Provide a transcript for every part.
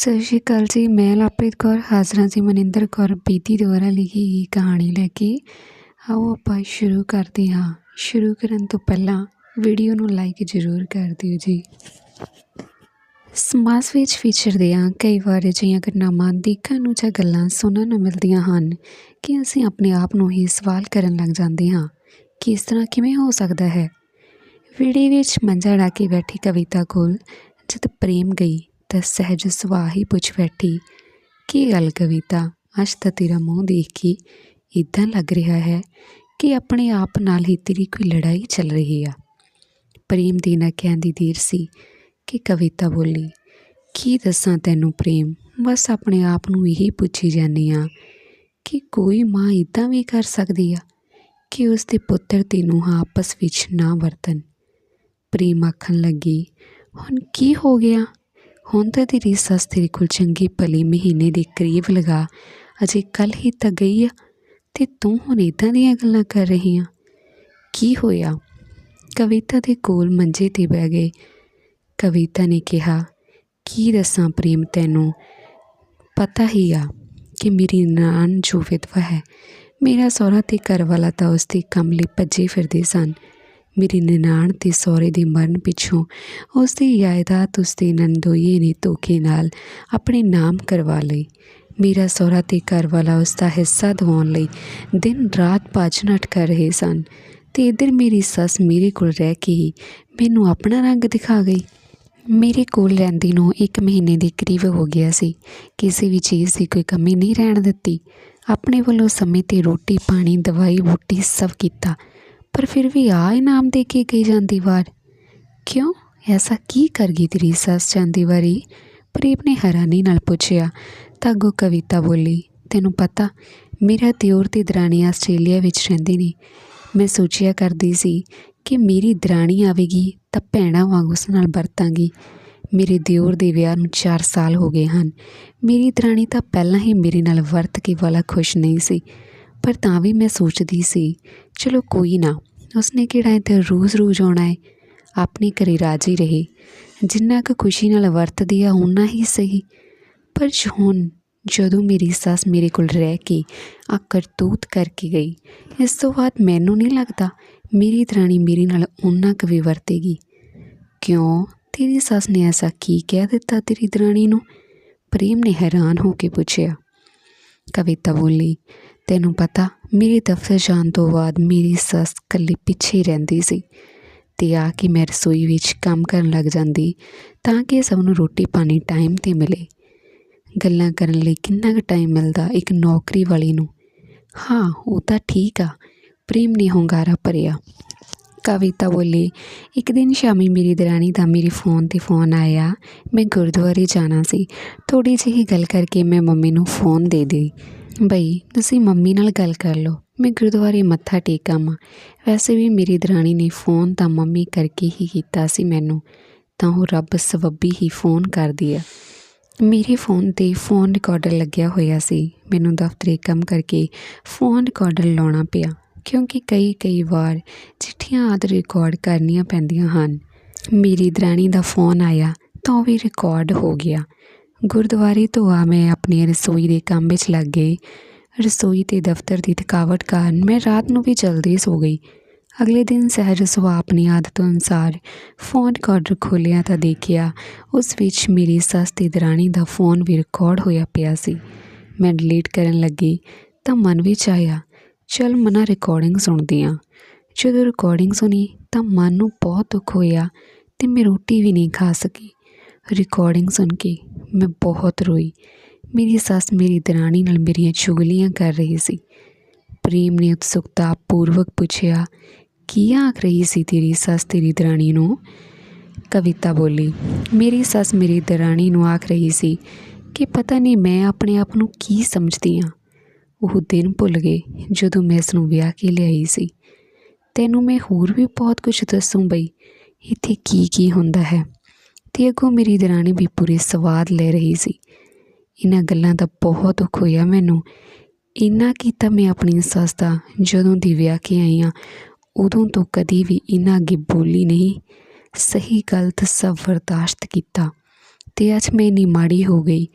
ਸਤਿ ਸ਼੍ਰੀ ਅਕਾਲ ਜੀ, ਮੈਂ ਲਾਪ੍ਰੀਤ ਕੌਰ, ਹਾਜ਼ਰਾਂ ਜੀ ਮਨਿੰਦਰ ਕੌਰ ਬੇਦੀ ਦੁਆਰਾ ਲਿਖੀ ਗਈ ਕਹਾਣੀ ਲੈ ਕੇ। ਆਓ ਆਪਾਂ ਸ਼ੁਰੂ ਕਰਦੇ ਹਾਂ। ਸ਼ੁਰੂ ਕਰਨ ਤੋਂ ਪਹਿਲਾਂ ਵੀਡੀਓ ਨੂੰ ਲਾਈਕ ਜ਼ਰੂਰ ਕਰ ਦਿਓ ਜੀ। ਸਮਾਜ ਵਿੱਚ ਵਿਚਰਦੇ ਕਈ ਵਾਰ ਅਜਿਹੀਆਂ ਘਟਨਾਵਾਂ ਦੇਖਣ ਨੂੰ ਜਾਂ ਗੱਲਾਂ ਸੁਣਨ ਨੂੰ ਮਿਲਦੀਆਂ ਹਨ ਕਿ ਅਸੀਂ ਆਪਣੇ ਆਪ ਨੂੰ ਹੀ ਸਵਾਲ ਕਰਨ ਲੱਗ ਜਾਂਦੇ ਹਾਂ ਕਿ ਇਸ ਤਰ੍ਹਾਂ ਕਿਵੇਂ ਹੋ ਸਕਦਾ ਹੈ। ਵੀਡੀਓ ਵਿੱਚ ਮੰਜਾ ਢਾ ਕੇ ਬੈਠੀ ਕਵਿਤਾ ਕੋਲ ਜਦ ਪ੍ਰੇਮ ਗਈ ਤਾਂ ਸਹਿਜ ਸੁਭਾਅ ਹੀ ਪੁੱਛ ਬੈਠੀ, ਕੀ ਗੱਲ ਕਵਿਤਾ, ਅੱਜ ਤਾਂ ਤੇਰਾ ਮੂੰਹ ਦੇਖ ਕੇ ਇਦਾਂ ਲੱਗ ਰਿਹਾ ਹੈ ਕਿ ਆਪਣੇ ਆਪ ਨਾਲ ਹੀ ਤੇਰੀ ਕੋਈ ਲੜਾਈ ਚੱਲ ਰਹੀ ਆ? ਪ੍ਰੇਮ ਦੀ ਨਾ ਕਹਿੰਦੀ ਦੇਰ ਸੀ ਕਿ ਕਵਿਤਾ ਬੋਲੀ, ਕੀ ਦੱਸਾਂ ਤੈਨੂੰ ਪ੍ਰੇਮ, ਬਸ ਆਪਣੇ ਆਪ ਨੂੰ ਇਹੀ ਪੁੱਛੀ ਜਾਂਦੀ ਆ ਕਿ ਕੋਈ ਮਾਂ ਇਦਾਂ ਵੀ ਕਰ ਸਕਦੀ ਆ ਕਿ ਉਸ ਦੇ ਪੁੱਤਰ ਤੇ ਨੂੰਹਾਂ ਆਪਸ ਵਿੱਚ ਨਾ ਵਰਤਨ ਪ੍ਰੇਮ ਆਖਣ ਲੱਗੀ, ਹੁਣ ਕੀ ਹੋ ਗਿਆ? ਹੁਣ ਤਾਂ ਤੇਰੀ ਸੱਸ ਤੇਰੇ ਕੋਲ ਚੰਗੀ ਭਲੀ ਮਹੀਨੇ ਦੇ ਕਰੀਬ ਲਗਾ। ਅਜੇ ਕੱਲ ਹੀ ਤਾਂ ਗਈ ਆ ਤੇ ਤੂੰ ਹੁਣ ਇਦਾਂ ਦੀਆਂ ਗੱਲਾਂ ਕਰ ਰਹੀ ਆ। ਕੀ ਹੋਇਆ? ਕਵਿਤਾ ਦੇ ਕੋਲ ਮੰਜੇ ਤੇ ਬਹਿ ਗਏ। ਕਵਿਤਾ ਨੇ ਕਿਹਾ, ਕੀ ਦੱਸਾਂ ਪ੍ਰੇਮ ਤੈਨੂੰ? ਪਤਾ ਹੀ ਆ ਕਿ ਮੇਰੀ ਨਾਨ ਜੋ ਵਿਧਵਾ ਹੈ, ਮੇਰਾ ਸਹੁਰਾ ਤੇ ਘਰ ਵਾਲਾ ਤਾਂ ਉਸ ਦੇ ਕੰਮ ਲਈ ਭੱਜੇ ਫਿਰਦੇ ਸਨ। ਮੇਰੀ ਨਨਾਣ ਤੇ ਸਹੁਰੇ ਦੇ ਮਰਨ ਪਿੱਛੋਂ ਉਸ ਦੀ ਜਾਇਦਾਦ ਉਸ ਦੇ ਨੰਦੋਈਏ ਨੇ ਧੋਖੇ ਨਾਲ ਆਪਣੇ ਨਾਮ ਕਰਵਾ ਲਈ। ਮੇਰਾ ਸਹੁਰਾ ਤੇ ਘਰ ਵਾਲਾ ਉਸ ਦਾ ਹਿੱਸਾ ਦਿਵਾਉਣ ਲਈ ਦਿਨ ਰਾਤ ਭੱਜ ਨੱਠ ਕਰ ਰਹੇ ਸਨ ਤੇ ਇੱਧਰ ਮੇਰੀ ਸੱਸ ਮੇਰੇ ਕੋਲ ਰਹਿ ਕੇ ਹੀ ਮੈਨੂੰ ਆਪਣਾ ਰੰਗ ਦਿਖਾ ਗਈ। ਮੇਰੇ ਕੋਲ ਰਹਿੰਦੀ ਨੂੰ ਇੱਕ ਮਹੀਨੇ ਦੇ ਕਰੀਬ ਹੋ ਗਿਆ ਸੀ। ਕਿਸੇ ਵੀ ਚੀਜ਼ ਦੀ ਕੋਈ ਕਮੀ ਨਹੀਂ ਰਹਿਣ ਦਿੱਤੀ। ਆਪਣੇ ਵੱਲੋਂ ਸਮੇਂ ਤੇ ਰੋਟੀ, ਪਾਣੀ, ਦਵਾਈ, ਬੂਟੀ ਸਭ ਕੀਤਾ। ਪਰ ਫਿਰ ਵੀ ਆ ਇਨਾਮ ਦੇ ਕੇ ਗਈ ਜਾਂਦੀ ਵਾਰ। ਕਿਉਂ? ਐਸਾ ਕੀ ਕਰ ਗਈ ਤੇਰੀ ਸੱਸ ਜਾਂਦੀ ਵਾਰੀ? ਪ੍ਰੇਮ ਨੇ ਹੈਰਾਨੀ ਨਾਲ ਪੁੱਛਿਆ। ਤਾਂ ਅੱਗੋਂ ਕਵਿਤਾ ਬੋਲੀ, ਤੈਨੂੰ ਪਤਾ, ਮੇਰਾ ਦਿਓਰ ਤੇ ਦਰਾਣੀ ਆਸਟ੍ਰੇਲੀਆ ਵਿੱਚ ਰਹਿੰਦੇ ਨੇ। ਮੈਂ ਸੋਚਿਆ ਕਰਦੀ ਸੀ ਕਿ ਮੇਰੀ ਦਰਾਣੀ ਆਵੇਗੀ ਤਾਂ ਭੈਣਾਂ ਵਾਂਗ ਉਸ ਨਾਲ ਵਰਤਾਂਗੀ। ਮੇਰੇ ਦਿਓਰ ਦੇ ਵਿਆਹ ਨੂੰ 4 ਸਾਲ ਹੋ ਗਏ ਹਨ। ਮੇਰੀ ਦਰਾਣੀ ਤਾਂ ਪਹਿਲਾਂ ਹੀ ਮੇਰੇ ਨਾਲ ਵਰਤ ਕੇ ਵਾਲਾ ਖੁਸ਼ ਨਹੀਂ ਸੀ। ਪਰ ਤਾਂ ਵੀ ਮੈਂ ਸੋਚਦੀ ਸੀ, ਚਲੋ ਕੋਈ ਨਾ, ਉਸਨੇ ਕਿਹੜਾ ਇੱਥੇ ਰੋਜ਼-ਰੋਜ਼ ਆਉਣਾ ਹੈ ਆਪਣੇ ਘਰੇ ਰਾਜੀ ਰਹੇ। ਜਿੰਨਾ ਕੁ ਖੁਸ਼ੀ ਨਾਲ ਵਰਤਦੀ ਆ ਉਨਾ ਹੀ ਸਹੀ। ਪਰ ਹੁਣ ਜਦੋਂ ਮੇਰੀ ਸੱਸ ਮੇਰੇ ਕੋਲ ਰਹਿ ਕੇ ਆ ਕਰਤੂਤ ਕਰਕੇ ਗਈ, ਇਸ ਤੋਂ ਬਾਅਦ ਮੈਨੂੰ ਨਹੀਂ ਲੱਗਦਾ ਮੇਰੀ ਦਰਾਣੀ ਮੇਰੇ ਨਾਲ ਉਨਾ ਕੁ ਵੀ ਵਰਤੇਗੀ। ਕਿਉਂ? ਤੇਰੀ ਸੱਸ ਨੇ ਐਸਾ ਕੀ ਕਹਿ ਦਿੱਤਾ ਤੇਰੀ ਦਰਾਣੀ ਨੂੰ? ਪ੍ਰੇਮ ਨੇ ਹੈਰਾਨ ਹੋ ਕੇ ਪੁੱਛਿਆ। ਕਵਿਤਾ ਬੋਲੀ ਤੈਨੂੰ ਪਤਾ, ਮੇਰੇ ਦਫ਼ਤਰ ਜਾਣ ਤੋਂ ਬਾਅਦ ਮੇਰੀ ਸੱਸ ਕੱਲੀ ਪਿੱਛੇ ਹੀ ਰਹਿੰਦੀ ਸੀ ਤੇ ਆ ਕੇ ਮੈਂ ਰਸੋਈ ਵਿੱਚ ਕੰਮ ਕਰਨ ਲੱਗ ਜਾਂਦੀ ਤਾਂ ਕਿ ਸਭ ਨੂੰ ਰੋਟੀ ਪਾਣੀ ਟਾਈਮ ਤੇ ਮਿਲੇ। ਗੱਲਾਂ ਕਰਨ ਲਈ ਕਿੰਨਾ ਕੁ ਟਾਈਮ ਮਿਲਦਾ ਇੱਕ ਨੌਕਰੀ ਵਾਲੀ ਨੂੰ। ਹਾਂ, ਉਹ ਤਾਂ ਠੀਕ ਆ, ਪ੍ਰੇਮ ਨੇ ਹੁੰਗਾਰਾ ਭਰਿਆ। ਕਵਿਤਾ ਬੋਲੀ, ਇੱਕ ਦਿਨ ਸ਼ਾਮੀ ਮੇਰੀ ਦਰਾਣੀ ਦਾ ਮੇਰੇ ਫੋਨ ਤੇ ਫੋਨ ਆਇਆ, ਮੈਂ ਗੁਰਦੁਆਰੇ ਜਾਣਾ ਸੀ। ਥੋੜੀ ਜਿਹੀ ਗੱਲ ਕਰਕੇ ਮੈਂ ਮੰਮੀ ਨੂੰ ਫੋਨ ਦੇ ਦੇ ਬਈ, ਤੁਸੀਂ ਮੰਮੀ ਨਾਲ ਗੱਲ ਕਰ ਲਓ। ਮੈਂ ਗੁਰਦੁਆਰੇ ਮੱਥਾ ਟੇਕ ਆਵਾਂ ਵੈਸੇ ਵੀ ਮੇਰੀ ਦਰਾਣੀ ਨੇ ਫੋਨ ਤਾਂ ਮੰਮੀ ਕਰਕੇ ਹੀ ਕੀਤਾ ਸੀ ਮੈਨੂੰ। ਤਾਂ ਉਹ ਰੱਬ ਸਬੱਬੀ ਹੀ ਫੋਨ ਕਰਦੀ ਆ। ਮੇਰੇ ਫੋਨ ਤੇ ਫੋਨ ਰਿਕਾਰਡਰ ਲੱਗਿਆ ਹੋਇਆ ਸੀ। ਮੈਨੂੰ ਦਫ਼ਤਰੀ ਕੰਮ ਕਰਕੇ ਫੋਨ ਰਿਕਾਰਡਰ ਲਾਉਣਾ ਪਿਆ। ਕਿਉਂਕਿ ਕਈ ਕਈ ਵਾਰ ਚਿੱਠੀਆਂ ਆਦ ਰਿਕਾਰਡ ਕਰਨੀਆਂ ਪੈਂਦੀਆਂ ਹਨ। ਮੇਰੀ ਦਰਾਣੀ ਦਾ ਫੋਨ ਆਇਆ ਤਾਂ ਉਹ ਵੀ ਰਿਕਾਰਡ ਹੋ ਗਿਆ। ਗੁਰਦੁਆਰੇ ਤੋਂ ਆ ਮੈਂ ਆਪਣੀ ਰਸੋਈ ਦੇ ਕੰਮ ਵਿੱਚ ਲੱਗ ਗਈ। ਰਸੋਈ ਤੇ ਦਫ਼ਤਰ ਦੀ ਥਕਾਵਟ ਕਾਰਨ ਮੈਂ ਰਾਤ ਨੂੰ ਵੀ ਜਲਦੀ ਸੋ ਗਈ। ਅਗਲੇ ਦਿਨ ਸਹਿਜ ਸੁਭਾਅ ਆਪਣੀ ਆਦਤ ਅਨੁਸਾਰ ਫੋਨ ਰਿਕਾਰਡਰ ਖੋਲ੍ਹਿਆ ਤਾਂ ਦੇਖਿਆ ਉਸ ਵਿੱਚ ਮੇਰੀ ਸੱਸ ਤੇ ਦਰਾਣੀ ਦਾ ਫੋਨ ਵੀ ਰਿਕਾਰਡ ਹੋਇਆ ਪਿਆ ਸੀ। ਮੈਂ ਡਿਲੀਟ ਕਰਨ ਲੱਗੀ ਤਾਂ ਮਨ ਵਿੱਚ ਆਇਆ, ਚਲ ਮਨਾ ਰਿਕਾਰਡਿੰਗ ਸੁਣਦੀ ਹਾਂ ਜਦੋਂ ਰਿਕਾਰਡਿੰਗ ਸੁਣੀ ਤਾਂ ਮਨ ਨੂੰ ਬਹੁਤ ਦੁੱਖ ਹੋਇਆ ਤੇ ਮੈਂ ਰੋਟੀ ਵੀ ਨਹੀਂ ਖਾ ਸਕੀ। ਰਿਕਾਰਡਿੰਗ ਸੁਣ ਕੇ ਮੈਂ ਬਹੁਤ ਰੋਈ। ਮੇਰੀ ਸੱਸ ਮੇਰੀ ਦਰਾਣੀ ਨਾਲ ਮੇਰੀਆਂ ਚੁਗਲੀਆਂ ਕਰ ਰਹੀ ਸੀ। ਪ੍ਰੇਮ ਨੇ ਉਤਸੁਕਤਾ ਪੂਰਵਕ ਪੁੱਛਿਆ, ਕੀ ਆਖ ਰਹੀ ਸੀ ਤੇਰੀ ਸੱਸ ਤੇਰੀ ਦਰਾਣੀ ਨੂੰ? ਕਵਿਤਾ ਬੋਲੀ, ਮੇਰੀ ਸੱਸ ਮੇਰੀ ਦਰਾਣੀ ਨੂੰ ਆਖ ਰਹੀ ਸੀ ਕਿ ਪਤਾ ਨਹੀਂ ਮੈਂ ਆਪਣੇ ਆਪ ਨੂੰ ਕੀ ਸਮਝਦੀ ਹਾਂ ਉਹ ਦਿਨ ਭੁੱਲ ਗਏ ਜਦੋਂ ਮੈਂ ਇਸ ਨੂੰ ਵਿਆਹ ਕੇ ਲਿਆਈ ਸੀ। ਤੈਨੂੰ ਮੈਂ ਹੋਰ ਵੀ ਬਹੁਤ ਕੁਝ ਦੱਸੂ ਬਈ, ਇੱਥੇ ਕੀ ਕੀ ਹੁੰਦਾ ਹੈ? ਤੇ ਅੱਗੋਂ ਮੇਰੀ ਦਰਾਣੀ ਵੀ ਪੂਰੇ ਸਵਾਦ ਲੈ ਰਹੀ ਸੀ। ਇਹਨਾਂ ਗੱਲਾਂ ਦਾ ਬਹੁਤ ਦੁੱਖ ਹੋਇਆ ਮੈਨੂੰ। ਇੰਨਾ ਕੀਤਾ ਮੈਂ ਆਪਣੀ ਸੱਸ ਦਾ, ਜਦੋਂ ਦੀ ਵਿਆਹ ਕੇ ਆਈ ਹਾਂ ਉਦੋਂ ਤੋਂ ਕਦੀ ਵੀ ਇਹਨਾਂ ਅੱਗੇ ਬੋਲੀ ਨਹੀਂ। ਸਹੀ ਗਲਤ ਸਭ ਬਰਦਾਸ਼ਤ ਕੀਤਾ ਤੇ ਅੱਜ ਮੈਂ ਇੰਨੀ ਮਾੜੀ ਹੋ ਗਈ।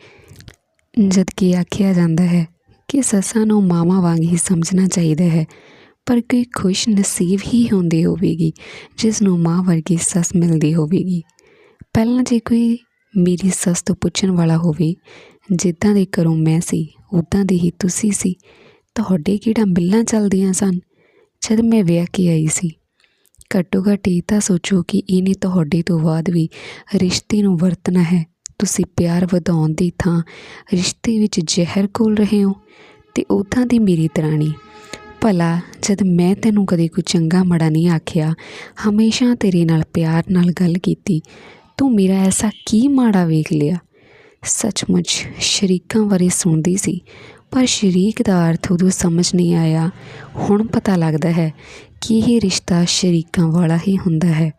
ਜਦ ਕਿ ਆਖਿਆ ਜਾਂਦਾ ਹੈ ਕਿ ਸੱਸਾਂ ਨੂੰ ਮਾਵਾਂ ਵਾਂਗ ਹੀ ਸਮਝਣਾ ਚਾਹੀਦਾ ਹੈ, ਪਰ ਕੋਈ ਖੁਸ਼ ਨਸੀਬ ਹੀ ਹੁੰਦੀ ਹੋਵੇਗੀ ਜਿਸ ਨੂੰ ਮਾਂ ਵਰਗੀ ਸੱਸ ਮਿਲਦੀ ਹੋਵੇਗੀ। ਪਹਿਲਾਂ ਜੇ ਕੋਈ ਮੇਰੀ ਸੱਸ ਤੋਂ ਪੁੱਛਣ ਵਾਲਾ ਹੋਵੇ, ਜਿੱਦਾਂ ਦੇ ਘਰੋਂ ਮੈਂ ਸੀ ਉਦਾਂ ਦੀ ਹੀ ਤੁਸੀਂ ਸੀ, ਤੁਹਾਡੇ ਕਿਹੜਾ ਮਿਲਾਂ ਚੱਲਦੀਆਂ ਸਨ? ਜਦ ਮੈਂ ਵਿਆਹ ਕੇ ਆਈ ਸੀ। ਘੱਟੋ ਘੱਟ ਇਹ ਤਾਂ ਸੋਚੋ ਕਿ ਇਹਨੇ ਤੁਹਾਡੇ ਤੋਂ ਬਾਅਦ ਵੀ ਰਿਸ਼ਤੇ ਨੂੰ ਵਰਤਣਾ ਹੈ। ਤੁਸੀਂ ਪਿਆਰ ਵਧਾਉਣ ਦੀ ਥਾਂ ਰਿਸ਼ਤੇ ਵਿੱਚ ਜ਼ਹਿਰ ਘੋਲ ਰਹੇ ਹੋ, ਤੇ ਉਦਾਂ ਦੀ ਮੇਰੀ ਤਰਾਣੀ। ਭਲਾ, ਜਦ ਮੈਂ ਤੈਨੂੰ ਕਦੇ ਕੋਈ ਚੰਗਾ ਮੜਾ ਨਹੀਂ ਆਖਿਆ, ਹਮੇਸ਼ਾ ਤੇਰੇ ਨਾਲ ਪਿਆਰ ਨਾਲ ਗੱਲ ਕੀਤੀ ਤੂੰ ਮੇਰਾ ਐਸਾ ਕੀ ਮਾੜਾ ਵੇਖ ਲਿਆ? ਸੱਚਮੁੱਚ ਸ਼ਰੀਕਾਂ ਬਾਰੇ ਸੁਣਦੀ ਸੀ, ਪਰ ਸ਼ਰੀਕ ਦਾ ਅਰਥ ਉਦੋਂ ਸਮਝ ਨਹੀਂ ਆਇਆ। ਹੁਣ ਪਤਾ ਲੱਗਦਾ ਹੈ ਕਿ ਇਹ ਰਿਸ਼ਤਾ ਸ਼ਰੀਕਾਂ ਵਾਲਾ ਹੀ ਹੁੰਦਾ ਹੈ।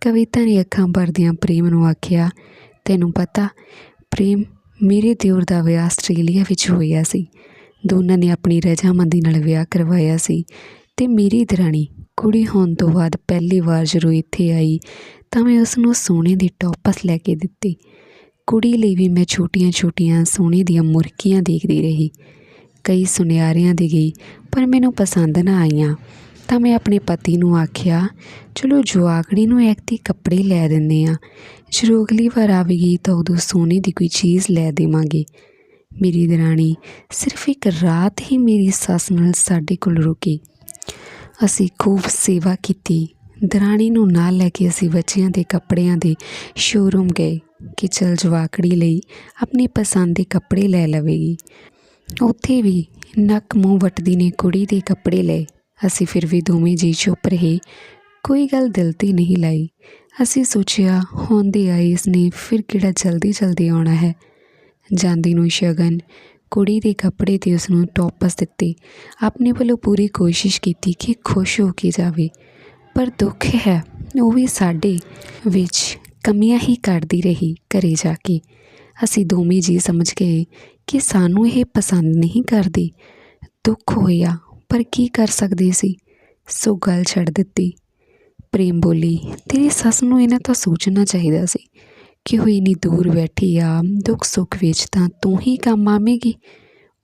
ਕਵਿਤਾ ਨੇ ਅੱਖਾਂ ਭਰਦਿਆਂ ਪ੍ਰੇਮ ਨੂੰ ਆਖਿਆ, ਤੈਨੂੰ ਪਤਾ, ਪ੍ਰੇਮ ਮੇਰੇ ਦਿਓਰ ਦਾ ਵਿਆਹ ਆਸਟ੍ਰੇਲੀਆ ਵਿੱਚ ਹੋਇਆ ਸੀ। ਦੋਨਾਂ ਨੇ ਆਪਣੀ ਰਜਾਮੰਦੀ ਨਾਲ ਵਿਆਹ ਕਰਵਾਇਆ ਸੀ ਤੇ ਮੇਰੀ ਦਰਾਣੀ ਕੁੜੀ ਹੋਣ ਤੋਂ ਬਾਅਦ ਪਹਿਲੀ ਵਾਰ ਜਦੋਂ ਇੱਥੇ ਆਈ ਤਾਂ ਮੈਂ ਉਸ ਨੂੰ ਸੋਨੇ ਦੀ ਟੋਪਸ ਲੈ ਕੇ ਦਿੱਤੀ। ਕੁੜੀ ਲਈ ਵੀ ਮੈਂ ਛੋਟੀਆਂ-ਛੋਟੀਆਂ ਸੋਨੇ ਦੀਆਂ ਮੁਰਕੀਆਂ ਦੇਖਦੀ ਰਹੀ। ਕਈ ਸੁਨਿਆਰਿਆਂ ਦੀ ਗਈ, ਪਰ ਮੈਨੂੰ ਪਸੰਦ ਨਾ ਆਈਆਂ। ਤਾਂ ਮੈਂ ਆਪਣੇ ਪਤੀ ਨੂੰ ਆਖਿਆ, ਚਲੋ ਜਵਾਕੜੀ ਨੂੰ ਐਕਤੀ ਕੱਪੜੇ ਲੈ ਦਿੰਦੇ ਆ। ਜਦੋਂ ਅਗਲੀ ਵਾਰ ਆਵੇਗੀ ਤਾਂ ਉਦੋਂ ਸੋਨੇ ਦੀ ਕੋਈ ਚੀਜ਼ ਲੈ ਦੇਵਾਂਗੇ। ਮੇਰੀ ਦਰਾਣੀ, ਸਿਰਫ ਇੱਕ ਰਾਤ ਹੀ ਮੇਰੀ ਸੱਸ ਨਾਲ ਸਾਡੇ ਕੋਲ ਰੁਕੀ। ਅਸੀਂ ਖੂਬ ਸੇਵਾ ਕੀਤੀ। ਦਰਾਣੀ ਨੂੰ ਨਾਲ ਲੈ ਕੇ ਅਸੀਂ ਬੱਚਿਆਂ ਦੇ ਕੱਪੜਿਆਂ ਦੇ ਸ਼ੋਰੂਮ ਗਏ ਕਿ ਚਲ ਜਵਾਕੜੀ ਲਈ ਆਪਣੀ ਪਸੰਦ ਦੇ ਕੱਪੜੇ ਲੈ ਲਵੇਗੀ। ਉੱਥੇ ਵੀ ਨੱਕ ਮੂੰਹ ਵੱਟਦੀ ਨੇ ਕੁੜੀ ਦੇ ਕੱਪੜੇ ਲਏ। ਅਸੀਂ ਫਿਰ ਵੀ ਦੋਵੇਂ ਜੀ ਚੁੱਪ ਰਹੇ। ਕੋਈ ਗੱਲ ਦਿਲ ਤੇ ਨਹੀਂ ਲਾਈ। ਅਸੀਂ ਸੋਚਿਆ ਹੁੰਦੇ ਆਈ ਇਸਨੇ ਫਿਰ ਕਿਹੜਾ ਜਲਦੀ ਜਲਦੀ ਆਉਣਾ ਹੈ? ਜਾਂਦੀ ਨੂੰ ਸ਼ਗਨ ਕੁੜੀ ਦੇ ਕੱਪੜੇ ਤੇ ਉਸਨੂੰ ਟੋਪਸ ਦਿੱਤੇ। ਆਪਣੇ ਵੱਲੋਂ ਪੂਰੀ ਕੋਸ਼ਿਸ਼ ਕੀਤੀ ਕਿ ਖੁਸ਼ ਹੋ ਕੇ ਜਾਵੇ। ਪਰ ਦੁੱਖ ਹੈ, ਉਹ ਵੀ ਸਾਡੇ ਵਿੱਚ ਕਮੀਆਂ ਹੀ ਕੱਢਦੀ ਰਹੀ ਘਰੇ ਜਾ ਕੇ। ਅਸੀਂ ਦੋਵੇਂ ਜੀ ਸਮਝ ਗਏ ਕਿ ਸਾਨੂੰ ਇਹ ਪਸੰਦ ਨਹੀਂ ਕਰਦੀ। ਦੁੱਖ ਹੋਇਆ, ਪਰ ਕੀ ਕਰ ਸਕਦੇ ਸੀ? ਸੋ ਗੱਲ ਛੱਡ ਦਿੱਤੀ। ਪ੍ਰੇਮ ਬੋਲੀ, ਤੇਰੀ ਸੱਸ ਨੂੰ ਇਹਨਾਂ ਤਾਂ ਸੋਚਣਾ ਚਾਹੀਦਾ ਸੀ। ਕਿ ਉਹ ਇੰਨੀ ਦੂਰ ਬੈਠੀ ਆ, ਦੁੱਖ ਸੁੱਖ ਵਿੱਚ ਤਾਂ ਤੂੰ ਹੀ ਕੰਮ ਆਵੇਂਗੀ।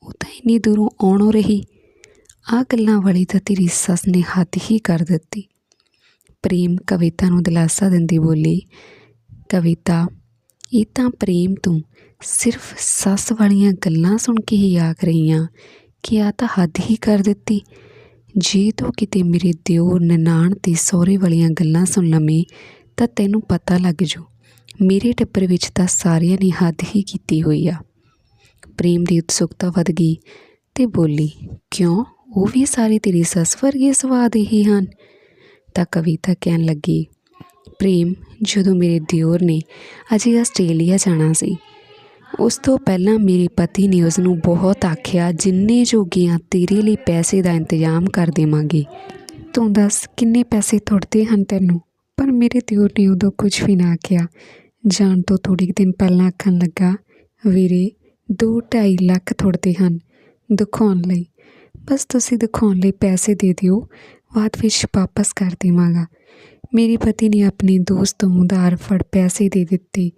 ਉਹ ਤਾਂ ਇੰਨੀ ਦੂਰੋਂ ਆਉਣੋਂ ਰਹੀ। ਆ ਗੱਲਾਂ ਵਾਲੀ ਤਾਂ ਤੇਰੀ ਸੱਸ ਨੇ ਹੱਦ ਹੀ ਕਰ ਦਿੱਤੀ। ਪ੍ਰੇਮ ਕਵਿਤਾ ਨੂੰ ਦਿਲਾਸਾ ਦਿੰਦੀ ਬੋਲੀ, ਕਵਿਤਾ, ਇਹ ਤਾਂ ਪ੍ਰੇਮ ਤੂੰ ਸਿਰਫ ਸੱਸ ਵਾਲੀਆਂ ਗੱਲਾਂ ਸੁਣ ਕੇ ਹੀ ਆਖ ਰਹੀ ਆ ਕਿ ਆ ਤਾਂ ਹੱਦ ਹੀ ਕਰ ਦਿੱਤੀ। ਜੇ ਤੂੰ ਕਿਤੇ ਮੇਰੇ ਦਿਓਰ ਨਨਾਣ ਤੇ ਸਹੁਰੇ ਵਾਲੀਆਂ ਗੱਲਾਂ ਸੁਣ ਲਵੇਂ, ਤਾਂ ਤੈਨੂੰ ਪਤਾ ਲੱਗ ਜੂ ਮੇਰੇ ਟੱਬਰ ਵਿੱਚ ਤਾਂ ਸਾਰਿਆਂ ਨੇ ਹੱਦ ਹੀ ਕੀਤੀ ਹੋਈ ਆ। ਪ੍ਰੇਮ ਦੀ ਉਤਸੁਕਤਾ ਵੱਧ ਗਈ ਤੇ ਬੋਲੀ, ਕਿਉਂ? ਉਹ ਵੀ ਸਾਰੇ ਤੇਰੀ ਸੱਸ ਵਰਗੇ ਸਵਾਦ ਹੀ ਹਨ। ਤਾਂ ਕਵਿਤਾ ਕਹਿਣ ਲੱਗੀ, ਪ੍ਰੇਮ, ਜਦੋਂ ਮੇਰੇ ਦਿਓਰ ਨੇ ਅਜੇ ਆਸਟ੍ਰੇਲੀਆ ਜਾਣਾ ਸੀ, ਉਸ ਤੋਂ ਪਹਿਲਾਂ ਮੇਰੇ ਪਤੀ ਨੇ ਉਸ ਨੂੰ ਬਹੁਤ ਆਖਿਆ, ਜਿੰਨੇ ਜੋਗੀਆਂ ਤੇਰੇ ਲਈ ਪੈਸੇ ਦਾ ਇੰਤਜ਼ਾਮ ਕਰ ਦੇਵਾਂਗੇ, ਤੂੰ ਦੱਸ ਕਿੰਨੇ ਪੈਸੇ ਥੁੜਦੇ ਹਨ ਤੈਨੂੰ? ਪਰ ਮੇਰੇ ਦਿਓਰ ਨੇ ਉਦੋਂ ਕੁਝ ਵੀ ਨਾ ਆਖਿਆ। ਜਾਣ ਤੋਂ ਥੋੜ੍ਹੇ ਕੁ ਦਿਨ ਪਹਿਲਾਂ ਆਖਣ ਲੱਗਾ, ਵੀਰੇ, ਦੋ ਢਾਈ ਲੱਖ ਥੋੜਦੇ ਹਨ ਦਿਖਾਉਣ ਲਈ। ਬਸ ਤੁਸੀਂ ਦਿਖਾਉਣ ਲਈ ਪੈਸੇ ਦੇ ਦਿਓ, ਬਾਅਦ ਵਿੱਚ ਵਾਪਸ ਕਰ ਦੇਵਾਂਗਾ। ਮੇਰੇ ਪਤੀ ਨੇ ਆਪਣੇ ਦੋਸਤ ਤੋਂ ਉਧਾਰ ਫੜ ਪੈਸੇ ਦੇ ਦਿੱਤੇ।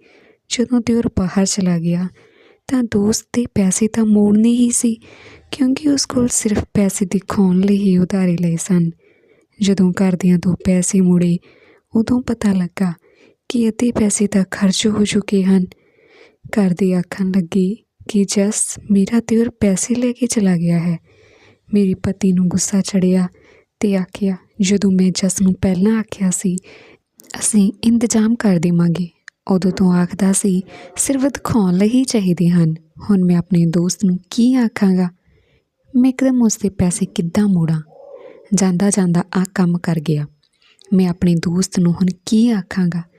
ਜਦੋਂ ਦਿਓਰ ਬਾਹਰ ਚਲਾ ਗਿਆ, ਤਾਂ ਦੋਸਤ ਦੇ ਪੈਸੇ ਤਾਂ ਮੋੜਨੇ ਹੀ ਸੀ, ਕਿਉਂਕਿ ਉਸ ਕੋਲ ਸਿਰਫ ਪੈਸੇ ਦਿਖਾਉਣ ਲਈ ਹੀ ਉਧਾਰੇ ਲਏ ਸਨ। ਜਦੋਂ ਘਰਦਿਆਂ ਦੋ ਪੈਸੇ ਮੋੜੇ, ਉਦੋਂ ਪਤਾ ਲੱਗਾ ਕਿ ਅੱਧੇ ਪੈਸੇ ਤਾਂ ਖਰਚ ਹੋ ਚੁੱਕੇ ਹਨ। ਘਰ ਦੇ ਆਖਣ ਲੱਗੇ ਕਿ ਜਸ ਮੇਰਾ ਦਿਓਰ ਪੈਸੇ ਲੈ ਕੇ ਚਲਾ ਗਿਆ ਹੈ। ਮੇਰੇ ਪਤੀ ਨੂੰ ਗੁੱਸਾ ਚੜਿਆ ਤੇ ਆਖਿਆ, ਜਦੋਂ ਮੈਂ ਜਸ ਨੂੰ ਪਹਿਲਾਂ ਆਖਿਆ ਸੀ, ਅਸੀਂ ਇੰਤਜ਼ਾਮ ਕਰ ਦੇਵਾਂਗੇ। ਉਦੋਂ ਤੋਂ ਆਖਦਾ ਸੀ, ਸਿਰਫ ਦਿਖਾਉਣ ਲਈ ਹੀ ਚਾਹੀਦੇ ਹਨ। ਹੁਣ ਮੈਂ ਆਪਣੇ ਦੋਸਤ ਨੂੰ ਕੀ ਆਖਾਂਗਾ? ਮੈਂ ਇੱਕਦਮ ਉਸ ਦੇ ਪੈਸੇ ਕਿੱਦਾਂ ਮੋੜਾਂ? ਜਾਂਦਾ ਜਾਂਦਾ ਆ ਕੰਮ ਕਰ ਗਿਆ। ਮੈਂ ਆਪਣੇ ਦੋਸਤ ਨੂੰ ਹੁਣ ਕੀ ਆਖਾਂਗਾ?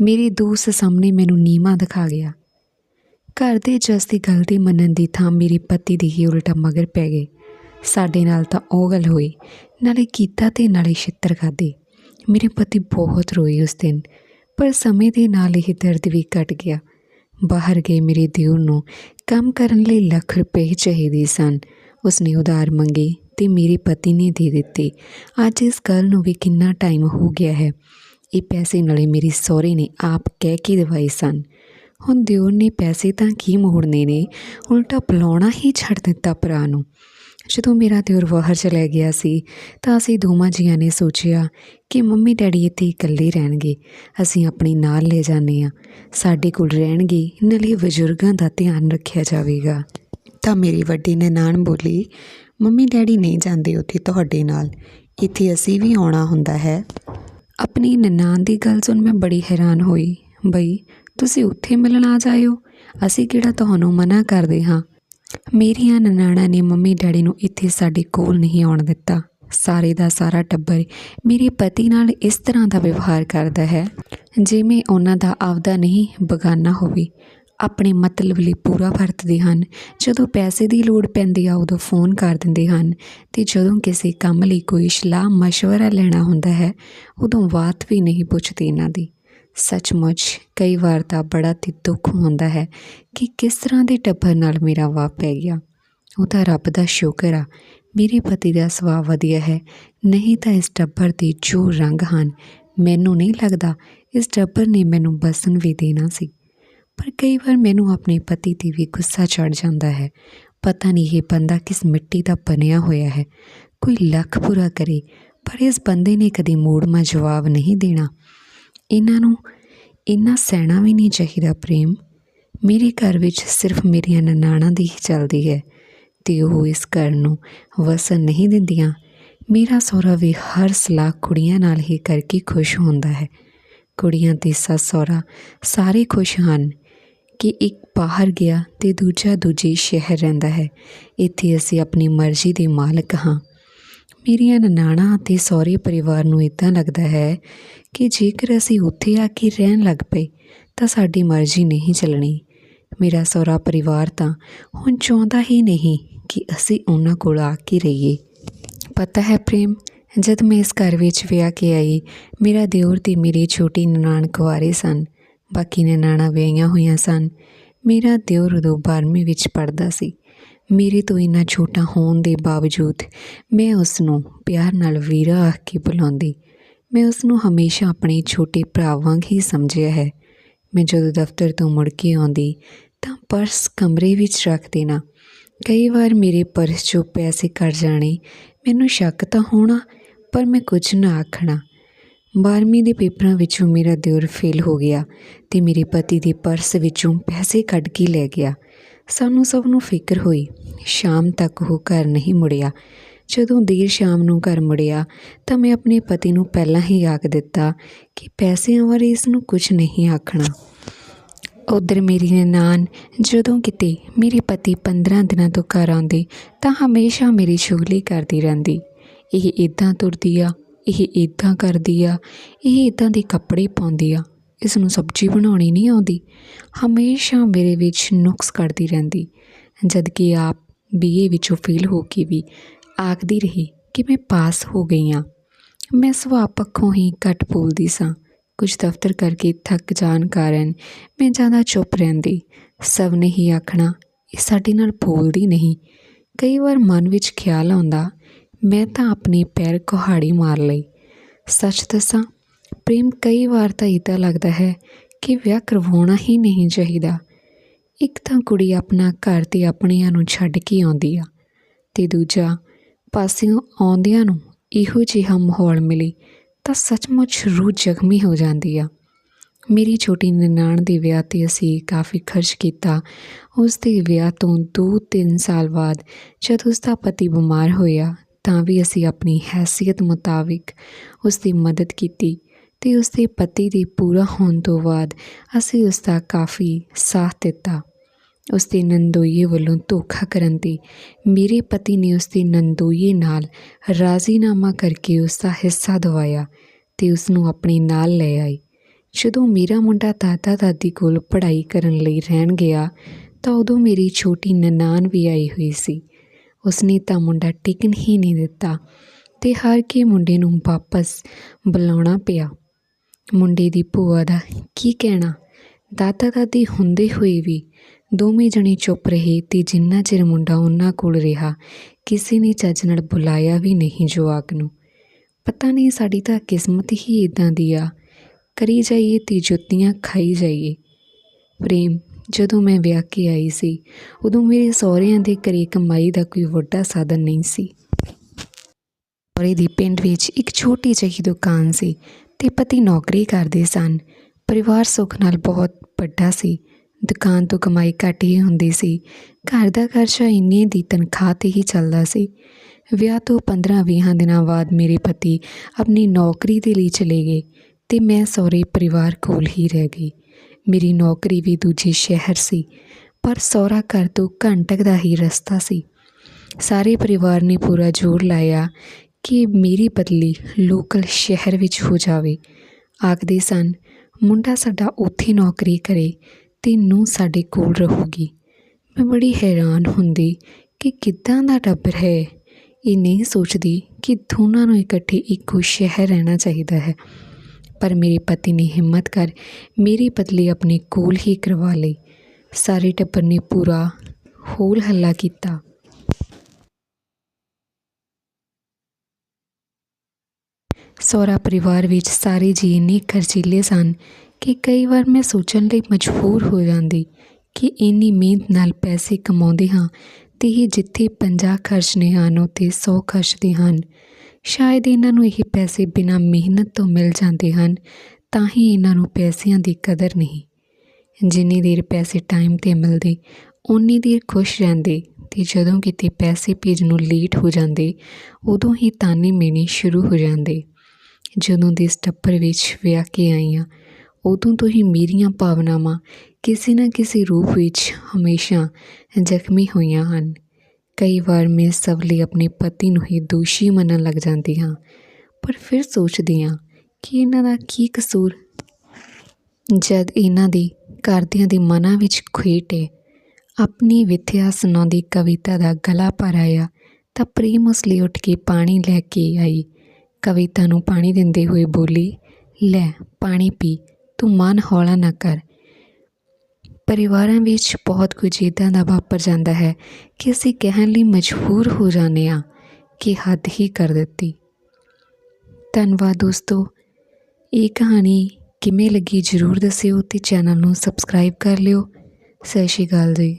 ਮੇਰੇ ਦੋਸਤ ਸਾਹਮਣੇ ਮੈਨੂੰ ਨੀਮਾ ਦਿਖਾ ਗਿਆ। ਘਰ ਦੇ ਜਸ ਦੀ ਗੱਲ ਦੀ ਮੰਨਣ ਦੀ ਥਾਂ ਮੇਰੇ ਪਤੀ ਦੀ ਹੀ ਉਲਟਾ ਮਗਰ ਪੈ ਗਏ। ਸਾਡੇ ਨਾਲ ਤਾਂ ਉਹ ਗੱਲ ਹੋਈ। ਨਾਲੇ ਕੀਤਾ ਤੇ ਨਾਲੇ ਛਿੱਤਰ ਖਾਦੇ ਮੇਰੇ ਪਤੀ ਬਹੁਤ ਰੋਏ ਉਸ ਦਿਨ, ਪਰ ਸਮੇਂ ਦੇ ਨਾਲ ਇਹ ਦਰਦ ਵੀ ਘਟ ਗਿਆ। ਬਾਹਰ ਗਏ ਮੇਰੇ ਦਿਓਰ ਨੂੰ। ਕੰਮ ਕਰਨ ਲਈ ਲੱਖ ਰੁਪਏ ਚਾਹੀਦੇ ਸਨ। ਉਸਨੇ ਉਧਾਰ ਮੰਗੇ ਤੇ ਮੇਰੇ ਪਤੀ ਨੇ ਦੇ ਦਿੱਤੇ। ਅੱਜ ਇਸ ਗੱਲ ਨੂੰ ਵੀ ਕਿੰਨਾ ਟਾਈਮ ਹੋ ਗਿਆ ਹੈ। ਇਹ ਪੈਸੇ ਨਾਲੇ ਮੇਰੇ ਸਹੁਰੇ ਨੇ ਆਪ ਕਹਿ ਕੇ ਦਿਵਾਏ ਸਨ। ਹੁਣ ਦਿਓਰ ਨੇ ਪੈਸੇ ਤਾਂ ਕੀ ਮੋੜਨੇ ਨੇ, ਉਲਟਾ ਬੁਲਾਉਣਾ ਹੀ ਛੱਡ ਦਿੱਤਾ ਭਰਾ ਨੂੰ। ਜਦੋਂ ਮੇਰਾ ਦਿਓਰ ਬਾਹਰ ਚਲਾ ਗਿਆ ਸੀ, ਤਾਂ ਅਸੀਂ ਦੋਵਾਂ ਜੀਆਂ ਨੇ ਸੋਚਿਆ ਕਿ ਮੰਮੀ ਡੈਡੀ ਇੱਥੇ ਇਕੱਲੇ ਰਹਿਣਗੇ, ਅਸੀਂ ਆਪਣੀ ਨਾਲ ਲੈ ਜਾਂਦੇ ਹਾਂ। ਸਾਡੇ ਕੋਲ ਰਹਿਣਗੇ, ਨਾਲੇ ਬਜ਼ੁਰਗਾਂ ਦਾ ਧਿਆਨ ਰੱਖਿਆ ਜਾਵੇਗਾ। ਤਾਂ ਮੇਰੀ ਵੱਡੀ ਨਨਾਣ ਬੋਲੀ, ਮੰਮੀ ਡੈਡੀ ਨਹੀਂ ਜਾਂਦੇ ਉੱਥੇ ਤੁਹਾਡੇ ਨਾਲ, ਇੱਥੇ ਅਸੀਂ ਵੀ ਆਉਣਾ ਹੁੰਦਾ ਹੈ। ਆਪਣੀ ਨਨਾਣ ਦੀ ਗੱਲ ਸੁਣ ਮੈਂ ਬੜੀ ਹੈਰਾਨ ਹੋਈ। ਬਈ, ਤੁਸੀਂ ਉੱਥੇ ਮਿਲਣ ਆ ਜਾਇਓ। ਅਸੀਂ ਕਿਹੜਾ ਤੁਹਾਨੂੰ ਮਨਾ ਕਰਦੇ ਹਾਂ? ਮੇਰੀਆਂ ਨਨਾਣਾਂ ਨੇ ਮੰਮੀ ਡੈਡੀ ਨੂੰ ਇੱਥੇ ਸਾਡੇ ਕੋਲ ਨਹੀਂ ਆਉਣ ਦਿੱਤਾ। ਸਾਰੇ ਦਾ ਸਾਰਾ ਟੱਬਰ ਮੇਰੇ ਪਤੀ ਨਾਲ ਇਸ ਤਰ੍ਹਾਂ ਦਾ ਵਿਵਹਾਰ ਕਰਦਾ ਹੈ, ਜਿਵੇਂ ਉਹਨਾਂ ਦਾ ਆਪਦਾ ਨਹੀਂ ਬਗਾਨਾ ਹੋਵੇ। ਆਪਣੇ ਮਤਲਬ ਲਈ ਪੂਰਾ ਵਰਤਦੇ ਹਨ। ਜਦੋਂ ਪੈਸੇ ਦੀ ਲੋੜ ਪੈਂਦੀ ਆ, ਉਦੋਂ ਫੋਨ ਕਰ ਦਿੰਦੇ ਹਨ। ਅਤੇ ਜਦੋਂ ਕਿਸੇ ਕੰਮ ਲਈ ਕੋਈ ਸਲਾਹ ਮਸ਼ਵਰਾ ਲੈਣਾ ਹੁੰਦਾ ਹੈ, ਉਦੋਂ ਬਾਤ ਵੀ ਨਹੀਂ ਪੁੱਛਦੇ ਇਹਨਾਂ ਦੀ। ਸੱਚਮੁੱਚ ਕਈ ਵਾਰ ਤਾਂ ਬੜਾ ਹੀ ਦੁੱਖ ਹੁੰਦਾ ਹੈ ਕਿ ਕਿਸ ਤਰ੍ਹਾਂ ਦੇ ਟੱਬਰ ਨਾਲ ਮੇਰਾ ਵਾਹ ਪੈ ਗਿਆ। ਉਹ ਤਾਂ ਰੱਬ ਦਾ ਸ਼ੁਕਰ ਆ। ਮੇਰੇ ਪਤੀ ਦਾ ਸੁਭਾਅ ਵਧੀਆ ਹੈ। ਨਹੀਂ ਤਾਂ ਇਸ ਟੱਬਰ ਦੇ ਜੋ ਰੰਗ ਹਨ, ਮੈਨੂੰ ਨਹੀਂ ਲੱਗਦਾ ਇਸ ਟੱਬਰ ਨੇ ਮੈਨੂੰ ਬਸਨ ਵੀ ਦੇਣਾ ਸੀ। ਪਰ ਕਈ ਵਾਰ ਮੈਨੂੰ ਆਪਣੇ ਪਤੀ ਤੇ ਵੀ ਗੁੱਸਾ ਚੜ ਜਾਂਦਾ ਹੈ। ਪਤਾ ਨਹੀਂ ਇਹ ਬੰਦਾ ਕਿਸ ਮਿੱਟੀ ਦਾ ਬਣਿਆ ਹੋਇਆ ਹੈ। ਕੋਈ ਲੱਖ ਪੂਰਾ ਕਰੇ, ਪਰ ਇਸ ਬੰਦੇ ਨੇ ਕਦੀ ਮੋੜ ਮਾ ਜਵਾਬ ਨਹੀਂ ਦੇਣਾ। ਇਹਨਾਂ ਨੂੰ ਇੰਨਾ ਸਹਿਣਾ ਵੀ ਨਹੀਂ ਚਾਹੀਦਾ ਪ੍ਰੇਮ। ਮੇਰੇ ਘਰ ਵਿੱਚ ਸਿਰਫ ਮੇਰੀਆਂ ਨਨਾਣਾਂ ਦੀ ਹੀ ਚੱਲਦੀ ਹੈ ਤੇ ਉਹ ਇਸ ਘਰ ਨੂੰ ਵਸਣ ਨਹੀਂ ਦਿੰਦੀਆਂ। ਮੇਰਾ ਸਹੁਰਾ ਵੀ ਹਰ ਸਲਾਹ ਕੁੜੀਆਂ ਨਾਲ ਹੀ ਕਰਕੇ ਖੁਸ਼ ਹੁੰਦਾ ਹੈ। ਕੁੜੀਆਂ ਦੀ ਸੱਸ ਸਹੁਰਾ ਸਾਰੇ ਖੁਸ਼ ਹਨ। ਕਿ ਇੱਕ ਬਾਹਰ ਗਿਆ ਤੇ ਦੂਜਾ ਦੂਜੇ ਸ਼ਹਿਰ ਰਹਿੰਦਾ ਹੈ। ਇੱਥੇ ਅਸੀਂ ਆਪਣੀ ਮਰਜ਼ੀ ਦੇ ਮਾਲਕ ਹਾਂ। ਮੇਰੀਆਂ ਨਨਾਣਾਂ ਅਤੇ ਸਹੁਰੇ ਪਰਿਵਾਰ ਨੂੰ ਇਦਾਂ ਲੱਗਦਾ ਹੈ ਕਿ ਜੇਕਰ ਅਸੀਂ ਉੱਥੇ ਆ ਕੇ ਰਹਿਣ ਲੱਗ ਪਏ, ਤਾਂ ਸਾਡੀ ਮਰਜ਼ੀ ਨਹੀਂ ਚੱਲਣੀ। ਮੇਰਾ ਸਹੁਰਾ ਪਰਿਵਾਰ ਤਾਂ ਹੁਣ ਚਾਹੁੰਦਾ ਹੀ ਨਹੀਂ ਕਿ ਅਸੀਂ ਉਹਨਾਂ ਕੋਲ ਆ ਕੇ ਰਹੀਏ। ਪਤਾ ਹੈ ਪ੍ਰੇਮ, ਜਦ ਮੈਂ ਇਸ ਘਰ ਵਿੱਚ ਵਿਆਹ ਕੇ ਆਈ, ਮੇਰਾ ਦਿਓਰ ਤੇ ਮੇਰੀ ਛੋਟੀ ਨਨਾਣ ਕੁਆਰੇ ਸਨ। ਬਾਕੀ ਨਨਾਣਾ ਵਿਆਹੀਆਂ ਹੋਈਆਂ ਸਨ। ਮੇਰਾ ਦਿਓਰ ਉਦੋਂ 12ਵੀਂ ਵਿੱਚ ਪੜ੍ਹਦਾ ਸੀ। ਮੇਰੇ ਤੋਂ ਇੰਨਾ ਛੋਟਾ ਹੋਣ ਦੇ ਬਾਵਜੂਦ ਮੈਂ ਉਸ ਨੂੰ ਪਿਆਰ ਨਾਲ ਵੀਰਾ ਆਖ ਕੇ ਬੁਲਾਉਂਦੀ। ਮੈਂ ਉਸ ਨੂੰ ਹਮੇਸ਼ਾ ਆਪਣੇ ਛੋਟੇ ਭਰਾ ਵਾਂਗ ਹੀ ਸਮਝਿਆ ਹੈ। ਮੈਂ ਜਦੋਂ ਦਫ਼ਤਰ ਤੋਂ ਮੁੜ ਕੇ ਆਉਂਦੀ ਤਾਂ ਪਰਸ ਕਮਰੇ ਵਿੱਚ ਰੱਖ ਦੇਣਾ। ਕਈ ਵਾਰ ਮੇਰੇ ਪਰਸ 'ਚੋਂ ਪੈਸੇ ਕੱਢ ਜਾਣੇ। ਮੈਨੂੰ ਸ਼ੱਕ ਤਾਂ ਹੋਣਾ, ਪਰ ਮੈਂ ਕੁਝ ਨਾ ਆਖਣਾ। 12ਵੀਂ ਦੇ ਪੇਪਰਾਂ ਵਿੱਚੋਂ ਮੇਰਾ ਦਿਓਰ ਫੇਲ ਹੋ ਗਿਆ ਤੇ ਮੇਰੇ ਪਤੀ ਦੇ ਪਰਸ ਵਿੱਚੋਂ ਪੈਸੇ ਕੱਢ ਕੇ ਲੈ ਗਿਆ। ਸਾਨੂੰ ਸਭ ਨੂੰ ਫਿਕਰ ਹੋਈ। ਸ਼ਾਮ ਤੱਕ ਉਹ ਘਰ ਨਹੀਂ ਮੁੜਿਆ। ਜਦੋਂ ਦੇਰ ਸ਼ਾਮ ਨੂੰ ਘਰ ਮੁੜਿਆ ਤਾਂ ਮੈਂ ਆਪਣੇ ਪਤੀ ਨੂੰ ਪਹਿਲਾਂ ਹੀ ਆਖ ਦਿੱਤਾ ਕਿ ਪੈਸਿਆਂ ਬਾਰੇ ਇਸ ਨੂੰ ਕੁਝ ਨਹੀਂ ਆਖਣਾ। ਉਧਰ ਮੇਰੀ ਨਨਾਣ ਜਦੋਂ ਕਿਤੇ ਮੇਰੇ ਪਤੀ 15 ਦਿਨਾਂ ਤੋਂ ਘਰ ਆਉਂਦੇ ਤਾਂ ਹਮੇਸ਼ਾ ਮੇਰੀ ਛੁਗਲੀ ਕਰਦੀ ਰਹਿੰਦੀ। ਇਹ ਇਦਾਂ ਤੁਰਦੀ ਆ ਇਹ ਇੱਦਾਂ ਕਰਦੀ ਆ, ਇਹ ਇੱਦਾਂ ਦੇ ਕੱਪੜੇ ਪਾਉਂਦੀ ਆ ਇਸ ਨੂੰ ਸਬਜ਼ੀ ਬਣਾਉਣੀ ਨਹੀਂ ਆਉਂਦੀ। ਹਮੇਸ਼ਾ ਮੇਰੇ ਵਿੱਚ ਨੁਕਸ ਕੱਢਦੀ ਰਹਿੰਦੀ ਜਦ ਕਿ ਆਪ ਬੀਏ ਵਿੱਚੋਂ ਫੇਲ ਹੋ ਕੇ ਵੀ ਆਖਦੀ ਰਹੀ ਕਿ ਮੈਂ ਪਾਸ ਹੋ ਗਈ ਹਾਂ ਮੈਂ ਸੁਭਾਅ ਪੱਖੋਂ ਹੀ ਘੱਟ ਬੋਲਦੀ ਸਾਂ। ਕੁਝ ਦਫ਼ਤਰ ਕਰਕੇ ਥੱਕ ਜਾਣ ਕਾਰਨ ਮੈਂ ਜ਼ਿਆਦਾ ਚੁੱਪ ਰਹਿੰਦੀ। ਸਭ ਨੇ ਹੀ ਆਖਣਾ, ਇਹ ਸਾਡੇ ਨਾਲ ਬੋਲਦੀ ਨਹੀਂ। ਕਈ ਵਾਰ ਮਨ ਵਿੱਚ ਖਿਆਲ ਆਉਂਦਾ ਮੈਂ ਤਾਂ ਆਪਣੇ ਪੈਰ ਕੁਹਾੜੀ ਮਾਰ ਲਈ। ਸੱਚ ਦੱਸਾਂ, ਪ੍ਰੇਮ ਕਈ ਵਾਰ ਤਾਂ ਇਦਾਂ ਲੱਗਦਾ ਹੈ ਕਿ ਵਿਆਹ ਕਰਵਾਉਣਾ ਹੀ ਨਹੀਂ ਚਾਹੀਦਾ। ਇੱਕ ਤਾਂ ਕੁੜੀ ਆਪਣਾ ਘਰ ਤੇ ਆਪਣਿਆਂ ਨੂੰ ਛੱਡ ਕੇ ਆਉਂਦੀ ਆ ਤੇ ਦੂਜਾ ਪਾਸਿਓਂ ਆਉਂਦਿਆਂ ਨੂੰ ਇਹੋ ਜਿਹਾ ਮਾਹੌਲ ਮਿਲੇ ਤਾਂ ਸੱਚਮੁੱਚ ਰੂਹ ਜ਼ਖਮੀ ਹੋ ਜਾਂਦੀ ਆ। ਮੇਰੀ ਛੋਟੀ ਨਨਾਣ ਦੇ ਵਿਆਹ ਤੇ ਅਸੀਂ ਕਾਫੀ ਖਰਚ ਕੀਤਾ। ਉਸ ਦੇ ਵਿਆਹ ਤੋਂ 2-3 ਸਾਲ ਬਾਅਦ ਜਦ ਉਸ ਦਾ ਪਤੀ ਬਿਮਾਰ ਹੋਇਆ ਤਾਂ ਵੀ ਅਸੀਂ ਆਪਣੀ ਹੈਸੀਅਤ ਮੁਤਾਬਿਕ ਉਸ ਦੀ ਮਦਦ ਕੀਤੀ ਤੇ ਉਸ ਦੇ ਪਤੀ ਦੇ ਪੂਰਾ ਹੋਣ ਤੋਂ ਬਾਅਦ ਅਸੀਂ ਉਸ ਦਾ ਕਾਫੀ ਸਾਥ ਦਿੱਤਾ। ਉਸ ਦੇ ਨੰਦੋਈਏ ਵੱਲੋਂ ਧੋਖਾ ਕਰਨ ਤੇ ਮੇਰੇ ਪਤੀ ਨੇ ਉਸ ਦੇ ਨੰਦੋਈਏ ਨਾਲ ਰਾਜ਼ੀਨਾਮਾ ਕਰਕੇ ਉਸ ਦਾ ਹਿੱਸਾ ਦਵਾਇਆ ਤੇ ਉਸ ਨੂੰ ਆਪਣੇ ਨਾਲ ਲੈ ਆਈ। ਜਦੋਂ ਮੇਰਾ ਮੁੰਡਾ ਦਾਦਾ ਦਾਦੀ ਕੋਲ ਪੜ੍ਹਾਈ ਕਰਨ ਲਈ ਰਹਿਣ ਗਿਆ ਤਾਂ ਉਦੋਂ ਮੇਰੀ ਛੋਟੀ ਨਨਾਣ ਵੀ ਆਈ ਹੋਈ ਸੀ। ਉਸਨੇ ਤਾਂ ਮੁੰਡਾ ਟਿਕਨ ਹੀ ਨਹੀਂ ਦਿੱਤਾ ਤੇ ਹਰ ਕੇ ਮੁੰਡੇ ਨੂੰ ਵਾਪਸ ਬੁਲਾਉਣਾ ਪਿਆ। ਮੁੰਡੇ ਦੀ ਭੂਆ ਦਾ ਕੀ ਕਹਿਣਾ? ਦਾਦਾ ਦਾਦੀ ਹੁੰਦੇ ਹੋਏ ਵੀ ਦੋਵੇਂ ਜਣੇ ਚੁੱਪ ਰਹੇ ਤੇ ਜਿੰਨਾ ਚਿਰ ਮੁੰਡਾ ਉਹਨਾਂ ਕੋਲ ਰਿਹਾ, ਕਿਸੇ ਨੇ ਚੱਜ ਨਾਲ ਬੁਲਾਇਆ ਵੀ ਨਹੀਂ ਜਵਾਕ ਨੂੰ। ਪਤਾ ਨਹੀਂ ਸਾਡੀ ਤਾਂ ਕਿਸਮਤ ਹੀ ਇਦਾਂ ਦੀ ਆ, ਕਰੀ ਜਾਈਏ ਤੇ ਜੁੱਤੀਆਂ ਖਾਈ ਜਾਈਏ। ਪ੍ਰੇਮ ਜਦੋਂ ਮੈਂ ਵਿਆਹ ਕੇ ਆਈ ਸੀ, ਉਦੋਂ ਮੇਰੇ ਸਹੁਰਿਆਂ ਦੇ ਘਰੇ ਕਮਾਈ ਦਾ ਕੋਈ ਵੱਡਾ ਸਾਧਨ ਨਹੀਂ ਸੀ। ਸਹੁਰੇ ਦੀ ਪਿੰਡ ਵਿੱਚ ਇੱਕ ਛੋਟੀ ਜਿਹੀ ਦੁਕਾਨ ਸੀ ਤੇ ਪਤੀ ਨੌਕਰੀ ਕਰਦੇ ਸਨ। ਪਰਿਵਾਰ ਸੁੱਖ ਨਾਲ ਬਹੁਤ ਵੱਡਾ ਸੀ। ਦੁਕਾਨ ਤੋਂ ਕਮਾਈ ਘੱਟ ਹੀ ਹੁੰਦੀ ਸੀ। ਘਰ ਦਾ ਖਰਚਾ ਇੰਨੇ ਦੀ ਤਨਖਾਹ ਤੇ ਹੀ ਚੱਲਦਾ ਸੀ। ਵਿਆਹ ਤੋਂ 15-20 ਦਿਨਾਂ ਬਾਅਦ ਮੇਰੇ ਪਤੀ ਆਪਣੀ ਨੌਕਰੀ ਦੇ ਲਈ ਚਲੇ ਗਏ ਤੇ ਮੈਂ ਸਹੁਰੇ ਪਰਿਵਾਰ ਕੋਲ ਹੀ ਰਹਿ ਗਈ। ਮੇਰੀ ਨੌਕਰੀ ਵੀ ਦੂਜੇ ਸ਼ਹਿਰ ਸੀ, ਪਰ ਸਹੁਰਾ ਘਰ ਤੋਂ ਘੰਟਕ ਦਾ ਹੀ ਰਸਤਾ ਸੀ। ਸਾਰੇ ਪਰਿਵਾਰ ਨੇ ਪੂਰਾ ਜ਼ੋਰ ਲਾਇਆ ਕਿ ਮੇਰੀ ਬਦਲੀ ਲੋਕਲ ਸ਼ਹਿਰ ਵਿੱਚ ਹੋ ਜਾਵੇ। ਆਖਦੇ ਸਨ, ਮੁੰਡਾ ਸਾਡਾ ਉੱਥੇ ਨੌਕਰੀ ਕਰੇ ਤੇ ਨੂੰ ਸਾਡੇ ਕੋਲ ਰਹੂਗੀ। ਮੈਂ ਬੜੀ ਹੈਰਾਨ ਹੁੰਦੀ ਕਿ ਕਿੱਦਾਂ ਦਾ ਟੱਬਰ ਹੈ। ਇਹ ਨਹੀਂ ਸੋਚਦੀ ਕਿ ਦੋਨਾਂ ਨੂੰ ਇਕੱਠੇ ਇੱਕੋ ਸ਼ਹਿਰ ਰਹਿਣਾ ਚਾਹੀਦਾ ਹੈ। ਪਰ ਮੇਰੇ ਪਤੀ ਨੇ ਹਿੰਮਤ ਕਰ ਮੇਰੀ ਬਦਲੀ ਆਪਣੇ ਕੋਲ ਹੀ ਕਰਵਾ ਲਈ। ਸਾਰੇ ਟੱਬਰ ਨੇ ਪੂਰਾ ਹੋਲ ਹੱਲਾ ਕੀਤਾ। ਸਹੁਰਾ ਪਰਿਵਾਰ ਵਿੱਚ ਸਾਰੇ ਜੀ ਇੰਨੇ ਖਰਚੀਲੇ ਸਨ ਕਿ ਕਈ ਵਾਰ ਮੈਂ ਸੋਚਣ ਲਈ ਮਜਬੂਰ ਹੋ ਜਾਂਦੀ ਕਿ ਇੰਨੀ ਮਿਹਨਤ ਨਾਲ ਪੈਸੇ ਕਮਾਉਂਦੇ ਹਾਂ ਤੇ ਇਹ ਜਿੱਥੇ 50 ਖਰਚਣੇ ਹਨ, ਉੱਥੇ 100 ਖਰਚਦੇ ਹਨ। ਸ਼ਾਇਦ ਇਹਨਾਂ ਨੂੰ ਇਹ ਪੈਸੇ ਬਿਨਾਂ ਮਿਹਨਤ ਤੋਂ ਮਿਲ ਜਾਂਦੇ ਹਨ, ਤਾਂ ਹੀ ਇਹਨਾਂ ਨੂੰ ਪੈਸਿਆਂ ਦੀ ਕਦਰ ਨਹੀਂ। ਜਿੰਨੀ ਦੇਰ ਪੈਸੇ ਟਾਈਮ ਤੇ ਮਿਲਦੇ ਉਨੀ ਦੇਰ ਖੁਸ਼ ਰਹਿੰਦੇ ਤੇ ਜਦੋਂ ਕਿਤੇ ਪੈਸੇ ਭੇਜਣ ਨੂੰ ਲੇਟ ਹੋ ਜਾਂਦੇ, ਉਦੋਂ ਹੀ ਤਾਨੇ ਮੇਣੇ ਸ਼ੁਰੂ ਹੋ ਜਾਂਦੇ। ਜਦੋਂ ਦੇ ਸਟੱਪਰ ਵਿੱਚ ਵਿਆਹ ਕੇ ਆਈਆਂ, ਉਦੋਂ ਤੋਂ ਹੀ ਮੇਰੀਆਂ ਭਾਵਨਾਵਾਂ ਕਿਸੇ ਨਾ ਕਿਸੇ ਰੂਪ ਵਿੱਚ ਹਮੇਸ਼ਾ ਜ਼ਖਮੀ ਹੋਈਆਂ ਹਨ। ਕਈ ਵਾਰ ਮੈਂ ਸਭ ਲਈ ਆਪਣੇ ਪਤੀ ਨੂੰ ਹੀ ਦੋਸ਼ੀ ਮੰਨਣ ਲੱਗ ਜਾਂਦੀ ਹਾਂ, ਪਰ ਫਿਰ ਸੋਚਦੀ ਹਾਂ ਕਿ ਇਹਨਾਂ ਦਾ ਕੀ ਕਸੂਰ? ਜਦ ਇਹਨਾਂ ਦੀ ਘਰਦਿਆਂ ਦੇ ਮਨਾਂ ਵਿੱਚ ਖੇਟ ਹੈ ਆਪਣੀ ਵਿਥਿਆ ਸੁਣਾਉਂਦੀ ਕਵਿਤਾ ਦਾ ਗਲਾ ਭਰ ਆਇਆ, ਤਾਂ ਪ੍ਰੇਮ ਉਸ ਲਈ ਉੱਠ ਕੇ ਪਾਣੀ ਲੈ ਕੇ ਆਈ। ਕਵਿਤਾ ਨੂੰ ਪਾਣੀ ਦਿੰਦੇ ਹੋਏ ਬੋਲੀ, ਲੈ, ਪਾਣੀ ਪੀ, ਤੂੰ ਮਨ ਹੌਲਾ ਨਾ ਕਰ ਪਰਿਵਾਰਾਂ ਵਿੱਚ ਬਹੁਤ ਕੁਝ ਇੱਦਾਂ ਦਾ ਵਾਪਰ ਜਾਂਦਾ ਹੈ ਕਿ ਅਸੀਂ ਕਹਿਣ ਲਈ ਮਜਬੂਰ ਹੋ ਜਾਂਦੇ ਹਾਂ ਕਿ ਹੱਦ ਹੀ ਕਰ ਦਿੱਤੀ। ਧੰਨਵਾਦ ਦੋਸਤੋ। ਇਹ ਕਹਾਣੀ ਕਿਵੇਂ ਲੱਗੀ ਜਰੂਰ ਦੱਸਿਓ ਤੇ ਚੈਨਲ ਨੂੰ ਸਬਸਕ੍ਰਾਈਬ ਕਰ ਲਿਓ। ਸਤਿ ਸ਼੍ਰੀ ਅਕਾਲ ਜੀ।